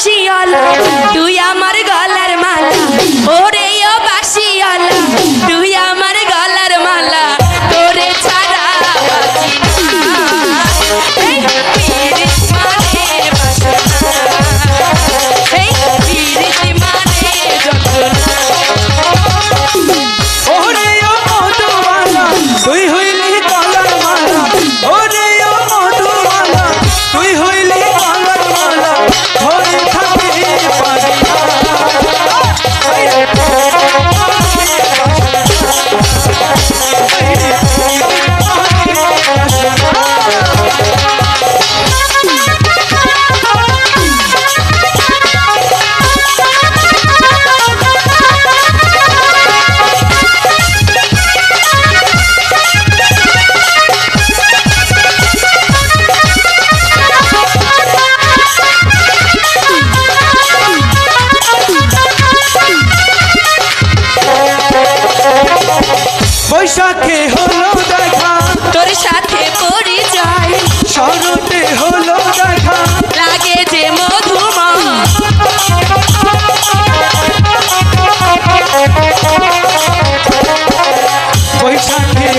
বসিয়াল তুই আমার গলার মালা। ওরে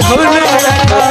ભવનારા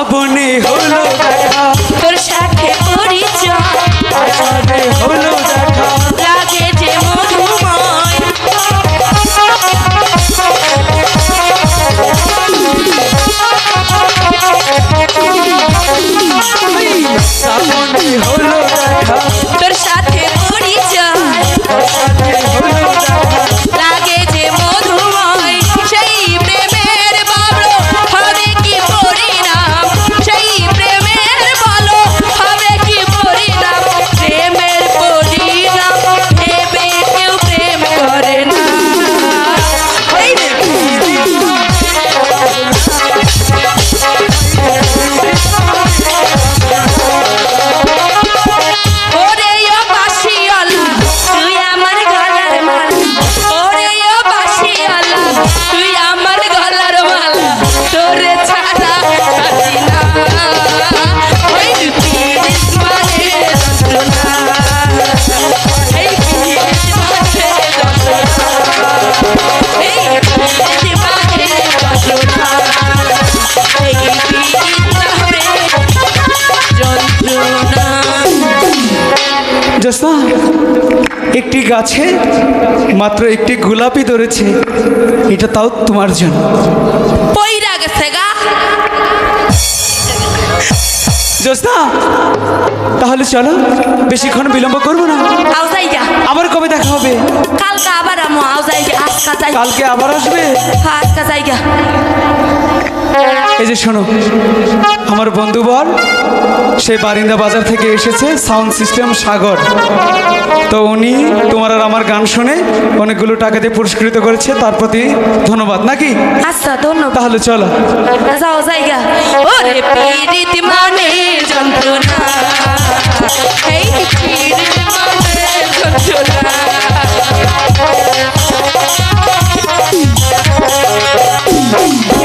শ্রাবণে হলো দেখা বুঝতেছ না? একটি গাছে মাত্র একটি গোলাপি ধরেছে এটা তাও তোমার জন্য। জোসনা তাহলে চলো বেশিক্ষণ বিলম্ব করব না। আবার কবে দেখা হবে? কালকে আবার কালকে আবার আসবে? আজকা জায়গা এই যে শোনো আমার বন্ধু বল সে বারিন্দা বাজার থেকে এসেছে সাউন্ড সিস্টেম সাগর। তো উনি তোমার আর আমার গান শুনে অনেকগুলো টাকা দিয়ে পুরস্কৃত করেছে তার প্রতি ধন্যবাদ নাকি? আচ্ছা ধন্যবাদ। তাহলে চলো। যাও জায়গা ওরে পীড়িত মনে যন্ত্রণা।